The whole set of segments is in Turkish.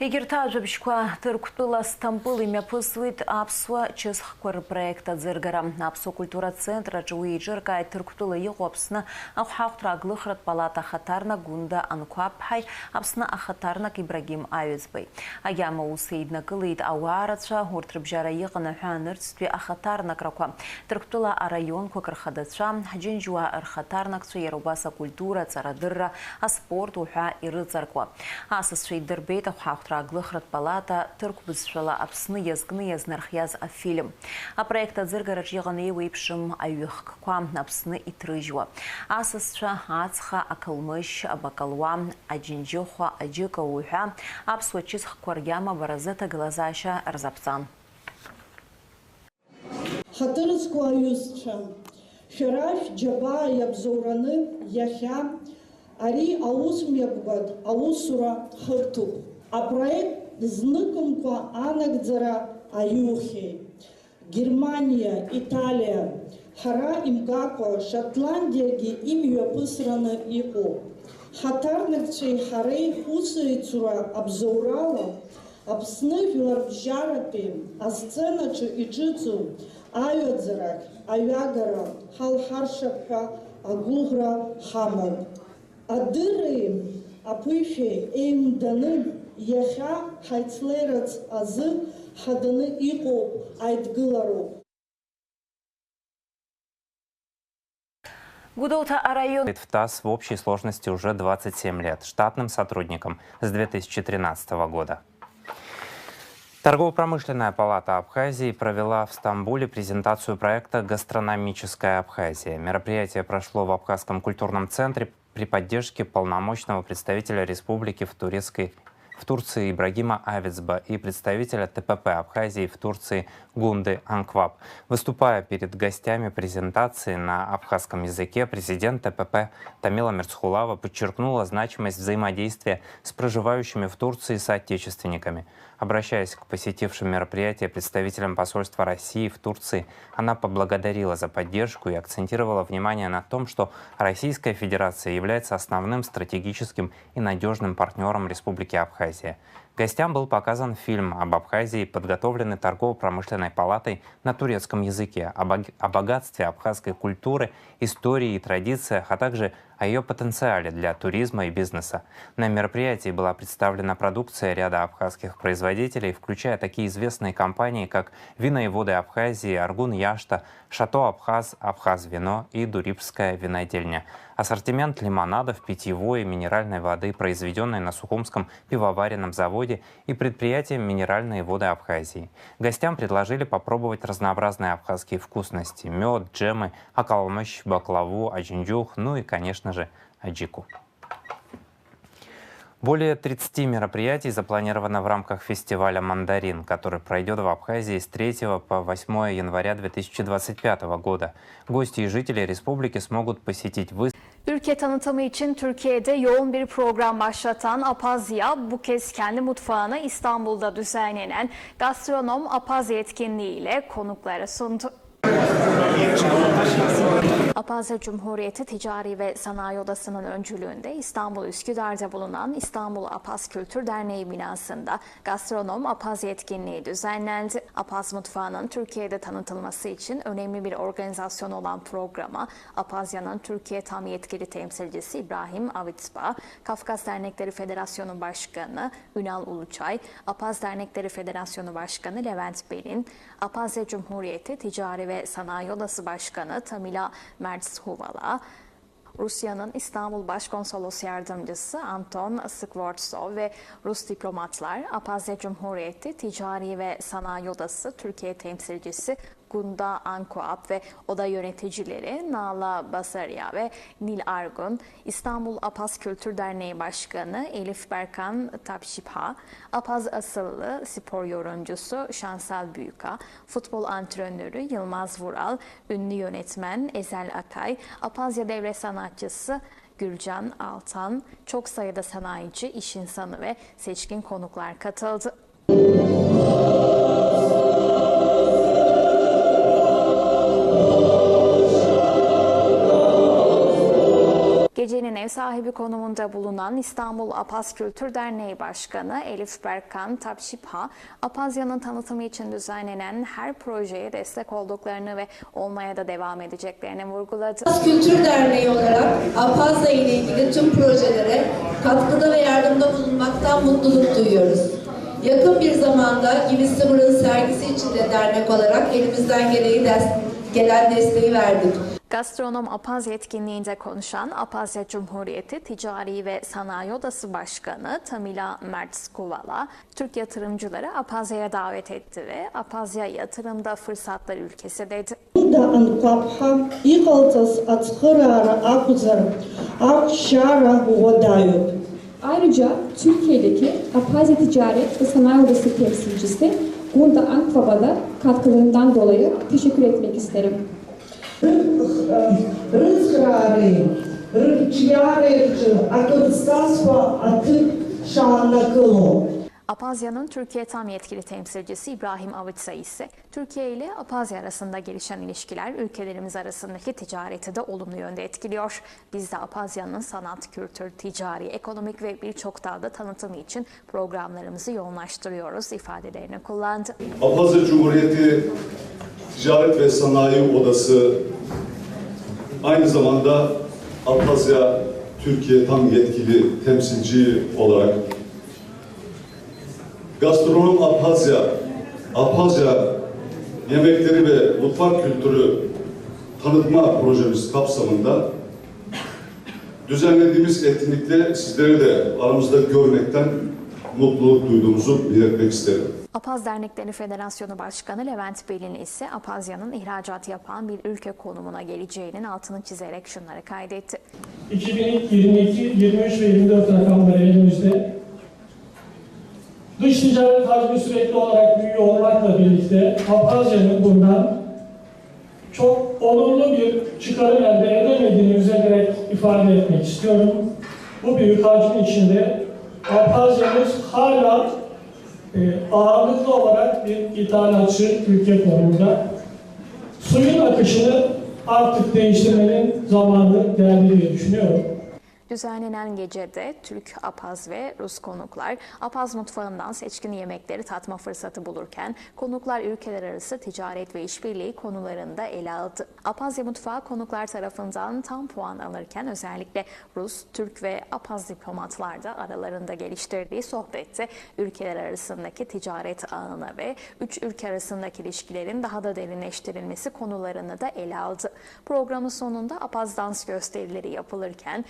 Егертажабшқуа Тыркутыла Стамбыл имя пысвит Апсуа Чысхквар проекта дзыргара. Апсу культура центра Джуи Джыркай Тыркутыла Еғопсына Ахуахтра Глыхрат Палата Хатарна Гунда Анкуапхай Апсына Ахатарна Кибрагим Айвизбай. Агяма Усейдна Кылыйд Ауаратша Гуртрыбжара Еғына Ханырцтве Ахатарна Краква. Тыркутыла Арайон Кокархадатша Джинжуа Архатарна Кцу Ярубаса Культура Царадырра Аспорт Уха Ирыцарква. Асыс Шейдербейт Ахуахтра аглыхратә палата ҭырқә бызшәала Аԥсны иазкны иазнархиаз афильм. Апроект аӡыргараҿ иҟан еиуеиԥшым аҩыхкқәа Аԥсны иҭрыжьуа. Асасцәа, ацха, ақылмышь, абакалуа, аџьынџьыхәа, аџьыка уҳәа аԥсуа ҽызхқәа ргьама баразы аҭагылазаашьа рзаԥҵан. Ҳаҭырызқәа аҩызцәа, шәара шәџьабаа иабзоураны ари аусмҩаԥгатә аусура хырҭуп. Апроект зныкымкәа анагӡара аиухьеит. Германия, Италия, ҳара имгакәа Шотландиагьы имҩаԥысраны иҟоуп. Ҳаҭарнакцәеи ҳареи ҳусеицура абзоурала Аԥсны жәларбжьаратәи асценаҿы иҿыцу аҩаӡарахь, аҩагара ҳалҳаршап ҳәа агәыӷра ҳамоуп. Адырреи аԥышәеи еимданы иахьа ҳаицлерац азы ҳаданы иҟоуп аидгылароуп. Гудоута район в ТАСС в общей сложности уже 27 лет, штатным сотрудником с 2013 года. Торгово-промышленная палата Абхазии провела в Стамбуле презентацию проекта «Гастрономическая Абхазия». Мероприятие прошло в Абхазском культурном центре при поддержке полномочного представителя республики в Турецкой в Турции Ибрагима Авицба и представителя ТПП Абхазии в Турции Гунды Анкваб. Выступая перед гостями презентации на абхазском языке, президент ТПП Тамила Мерцхулава подчеркнула значимость взаимодействия с проживающими в Турции соотечественниками. Обращаясь к посетившим мероприятие представителям посольства России в Турции, она поблагодарила за поддержку и акцентировала внимание на том, что Российская Федерация является основным стратегическим и надежным партнером Республики Абхазия. Гостям был показан фильм об Абхазии, подготовленный торгово-промышленной палатой на турецком языке, о богатстве абхазской культуры, истории и традициях, а также о ее потенциале для туризма и бизнеса. На мероприятии была представлена продукция ряда абхазских производителей, включая такие известные компании, как «Вина и воды Абхазии», «Аргун Яшта», «Шато Абхаз», «Абхаз Вино» и «Дурипская винодельня». Ассортимент лимонадов, питьевой и минеральной воды, произведенной на Сухумском пивоваренном заводе и предприятием «Минеральные воды Абхазии». Гостям предложили попробовать разнообразные абхазские вкусности – мед, джемы, акалмыш, баклаву, аджинджух, ну и, конечно же, аджику. Более 30 мероприятий запланировано в рамках фестиваля «Мандарин», который пройдет в Абхазии с 3 по 8 января 2025 года. Гости и жители республики смогут посетить выставку Ülke tanıtımı için Türkiye'de yoğun bir program başlatan Apazya bu kez kendi mutfağını İstanbul'da düzenlenen gastronom Apazya etkinliği ile konuklara sundu. Apazya Cumhuriyeti Ticari ve Sanayi Odası'nın öncülüğünde İstanbul Üsküdar'da bulunan İstanbul Apaz Kültür Derneği binasında gastronom Apazya etkinliği düzenlendi. Apaz mutfağının Türkiye'de tanıtılması için önemli bir organizasyon olan programa Apazya'nın Türkiye Tam Yetkili Temsilcisi İbrahim Avitsba, Kafkas Dernekleri Federasyonu Başkanı Ünal Uluçay, Apaz Dernekleri Federasyonu Başkanı Levent Belin, Apazya Cumhuriyeti Ticari ve Sanayi Odası Başkanı Tamila Merz Huvala, Rusya'nın İstanbul Başkonsolos Yardımcısı Anton Skvortsov ve Rus diplomatlar, Apazya Cumhuriyeti Ticari ve Sanayi Odası Türkiye temsilcisi Gunda Ankoap ve oda yöneticileri Nala Basarya ve Nil Argun, İstanbul Apaz Kültür Derneği Başkanı Elif Berkan Tapşipha, Apaz asıllı spor yorumcusu Şansal Büyüka, futbol antrenörü Yılmaz Vural, ünlü yönetmen Ezel Akay, Apazya devre sanatçısı Gülcan Altan, çok sayıda sanayici, iş insanı ve seçkin konuklar katıldı. Gecenin ev sahibi konumunda bulunan İstanbul Apaz Kültür Derneği Başkanı Elif Berkan Tapşipha, Apazya'nın tanıtımı için düzenlenen her projeye destek olduklarını ve olmaya da devam edeceklerini vurguladı. Apaz Kültür Derneği olarak Apaz'la ile ilgili tüm projelere katkıda ve yardımda bulunmaktan mutluluk duyuyoruz. Yakın bir zamanda Gibi Sıvır'ın sergisi için de dernek olarak elimizden gereği gelen desteği verdik. Gastronom Apaz etkinliğinde konuşan Apazya Cumhuriyeti Ticari ve Sanayi Odası Başkanı Tamila Mert Skuvala, Türk yatırımcıları Apazya'ya davet etti ve Apazya yatırımda fırsatlar ülkesi dedi. да анқәаԥҳа иҟалҵаз ацхыраара акәзар ақәшьара уадаҩуп. Ayrıca Türkiye'deki Apazya Ticaret ve Sanayi Odası temsilcisi Gunda Ankvaba'da katkılarından dolayı teşekkür etmek isterim. rızgrari, rıçyarevçi, akıdıstaspa atık şanlakılo. Apazya'nın Türkiye tam yetkili temsilcisi İbrahim Avıçsa ise Türkiye ile Apazya arasında gelişen ilişkiler ülkelerimiz arasındaki ticareti de olumlu yönde etkiliyor. Biz de Apazya'nın sanat, kültür, ticari, ekonomik ve birçok dalda tanıtımı için programlarımızı yoğunlaştırıyoruz ifadelerini kullandı. Apazya Cumhuriyeti Ticaret ve Sanayi Odası aynı zamanda Abhazya Türkiye tam yetkili temsilci olarak Gastronom Abhazya, Abhazya yemekleri ve mutfak kültürü tanıtma projemiz kapsamında düzenlediğimiz etkinlikte sizleri de aramızda görmekten mutluluk duyduğumuzu belirtmek isterim. Apaz Dernekleri Federasyonu Başkanı Levent Belin ise Apazya'nın ihracat yapan bir ülke konumuna geleceğinin altını çizerek şunları kaydetti. 2022, 23 ve 24 rakamları elimizde. Dış ticaret hacmi sürekli olarak büyüyor olmakla birlikte Apazya'nın bundan çok olumlu bir çıkarım elde edemediğini üzülerek ifade etmek istiyorum. Bu büyük hacmin içinde Apazya'mız hala e, ağırlıklı olarak bir ithalatçı ülke konumunda. Suyun akışını artık değiştirmenin zamanı geldi diye düşünüyorum. Düzenlenen gecede Türk, Apaz ve Rus konuklar Apaz mutfağından seçkin yemekleri tatma fırsatı bulurken konuklar ülkeler arası ticaret ve işbirliği konularında ele aldı. Apazya mutfağı konuklar tarafından tam puan alırken özellikle Rus, Türk ve Apaz diplomatlar da aralarında geliştirdiği sohbette ülkeler arasındaki ticaret ağına ve üç ülke arasındaki ilişkilerin daha da derinleştirilmesi konularını da ele aldı. Programın sonunda Apaz dans gösterileri yapılırken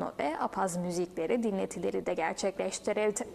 piyano ve apaz müzikleri dinletileri de gerçekleştirildi.